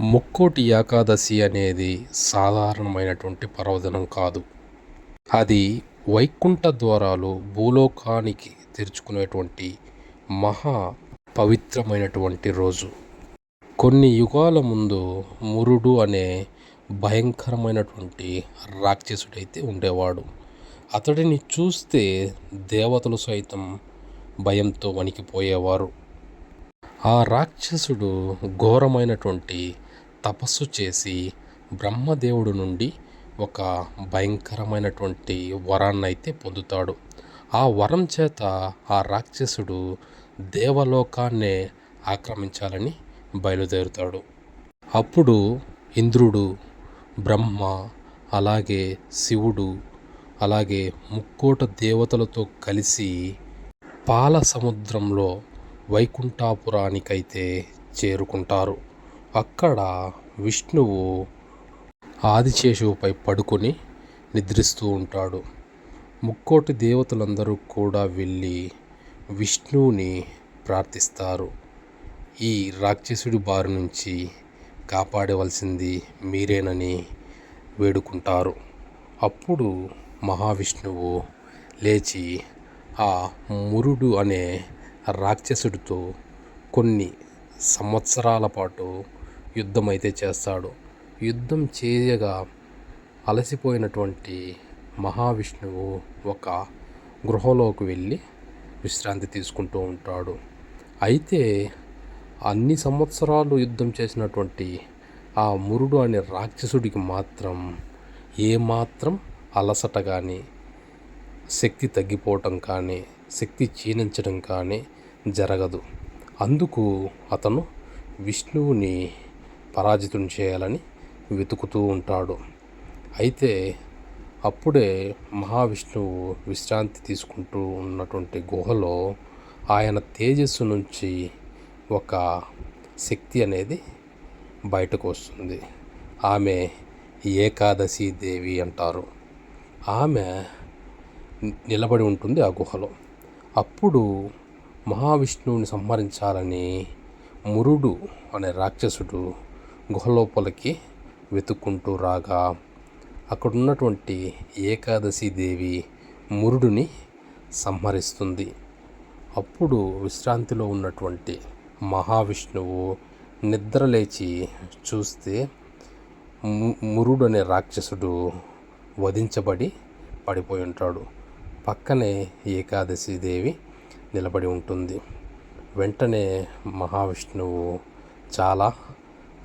ముక్కోటి ఏకాదశి అనేది సాధారణమైనటువంటి పర్వదినం కాదు. అది వైకుంఠ ద్వారాలు భూలోకానికి తెరుచుకునేటువంటి మహా పవిత్రమైనటువంటి రోజు. కొన్ని యుగాల ముందు మురుడు అనే భయంకరమైనటువంటి రాక్షసుడైతే ఉండేవాడు. అతడిని చూస్తే దేవతలు సైతం భయంతో వణికిపోయేవారు. ఆ రాక్షసుడు ఘోరమైనటువంటి తపస్సు చేసి బ్రహ్మదేవుడు నుండి ఒక భయంకరమైనటువంటి వరాన్ని అయితే పొందుతాడు. ఆ వరం చేత ఆ రాక్షసుడు దేవలోకాన్నే ఆక్రమించాలని బయలుదేరుతాడు. అప్పుడు ఇంద్రుడు బ్రహ్మ అలాగే శివుడు అలాగే ముక్కోట దేవతలతో కలిసి పాల సముద్రంలో వైకుంఠాపురానికైతే చేరుకుంటారు. అక్కడ విష్ణువు ఆదిశేషువుపై పడుకొని నిద్రిస్తూ ఉంటాడు. ముక్కోటి దేవతలందరూ కూడా వెళ్ళి విష్ణువుని ప్రార్థిస్తారు. ఈ రాక్షసుడి బారి నుంచి కాపాడవలసింది మీరేనని వేడుకుంటారు. అప్పుడు మహావిష్ణువు లేచి ఆ మురుడు అనే రాక్షసుడితో కొన్ని సంవత్సరాల పాటు యుద్ధం అయితే చేస్తాడు. యుద్ధం చేయగా అలసిపోయినటువంటి మహావిష్ణువు ఒక గృహలోకి వెళ్ళి విశ్రాంతి తీసుకుంటూ ఉంటాడు. అయితే అన్ని సంవత్సరాలు యుద్ధం చేసినటువంటి ఆ మురుడు అనే రాక్షసుడికి మాత్రం ఏమాత్రం అలసట కానీ శక్తి తగ్గిపోవటం కానీ శక్తి క్షీణించడం కానీ జరగదు. అందుకు అతను విష్ణువుని పరాజితం చేయాలని వెతుకుతూ ఉంటాడు. అయితే అప్పుడే మహావిష్ణువు విశ్రాంతి తీసుకుంటూ ఉన్నటువంటి గుహలో ఆయన తేజస్సు నుంచి ఒక శక్తి అనేది బయటకు వస్తుంది. ఆమె ఏకాదశి దేవి అంటారు. ఆమె నిలబడి ఉంటుంది ఆ గుహలో. అప్పుడు మహావిష్ణువుని సంహరించాలని మురుడు అనే రాక్షసుడు గుహలోపలికి వెతుక్కుంటూ రాగా అక్కడున్నటువంటి ఏకాదశి దేవి మురుడుని సంహరిస్తుంది. అప్పుడు విశ్రాంతిలో ఉన్నటువంటి మహావిష్ణువు నిద్రలేచి చూస్తే మురుడు అనే రాక్షసుడు వధించబడి పడిపోయి ఉంటాడు. పక్కనే ఏకాదశి దేవి నిలబడి ఉంటుంది. వెంటనే మహావిష్ణువు చాలా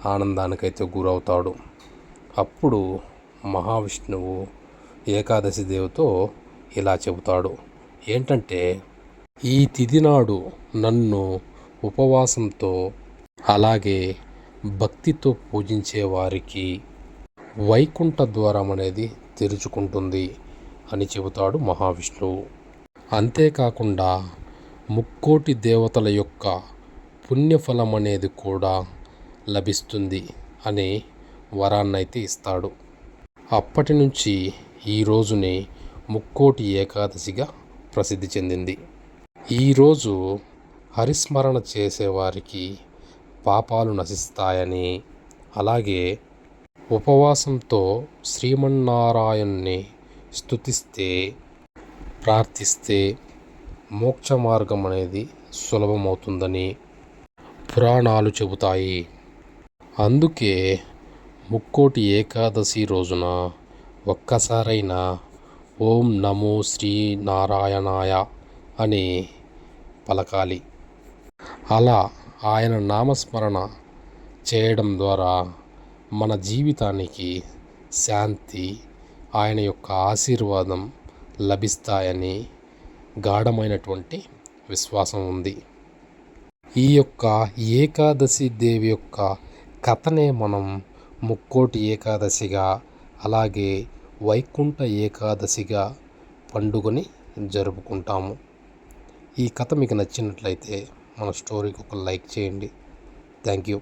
ఆనందానికైతే గురవుతాడు. అప్పుడు మహావిష్ణువు ఏకాదశి దేవతో ఇలా చెబుతాడు. ఏంటంటే ఈ తిథి నాడు నన్ను ఉపవాసంతో అలాగే భక్తితో పూజించే వారికి వైకుంఠ ద్వారం అనేది తెరుచుకుంటుంది అని చెబుతాడు మహావిష్ణువు. అంతేకాకుండా ముక్కోటి దేవతల యొక్క పుణ్యఫలం అనేది కూడా లభిస్తుంది అనే వరాన్నైతే ఇస్తాడు. అప్పటి నుంచి ఈ రోజుని ముక్కోటి ఏకాదశిగా ప్రసిద్ధి చెందింది. ఈరోజు హరిస్మరణ చేసేవారికి పాపాలు నశిస్తాయని అలాగే ఉపవాసంతో శ్రీమన్నారాయణ్ణి స్థుతిస్తే ప్రార్థిస్తే మోక్ష మార్గం అనేది సులభమవుతుందని పురాణాలు చెబుతాయి. అందుకే ముక్కోటి ఏకాదశి రోజున ఒక్కసారైనా ఓం నమో శ్రీ నారాయణాయ అని పలకాలి. అలా ఆయన నామస్మరణ చేయడం ద్వారా మన జీవితానికి శాంతి ఆయన యొక్క ఆశీర్వాదం లభిస్తాయని గాఢమైనటువంటి విశ్వాసం ఉంది. ఈ యొక్క ఏకాదశి దేవి యొక్క కథనే మనం ముక్కోటి ఏకాదశిగా అలాగే వైకుంఠ ఏకాదశిగా పండుగని జరుపుకుంటాము. ఈ కథ మీకు నచ్చినట్లయితే మన స్టోరీకి ఒక లైక్ చేయండి. Thank you.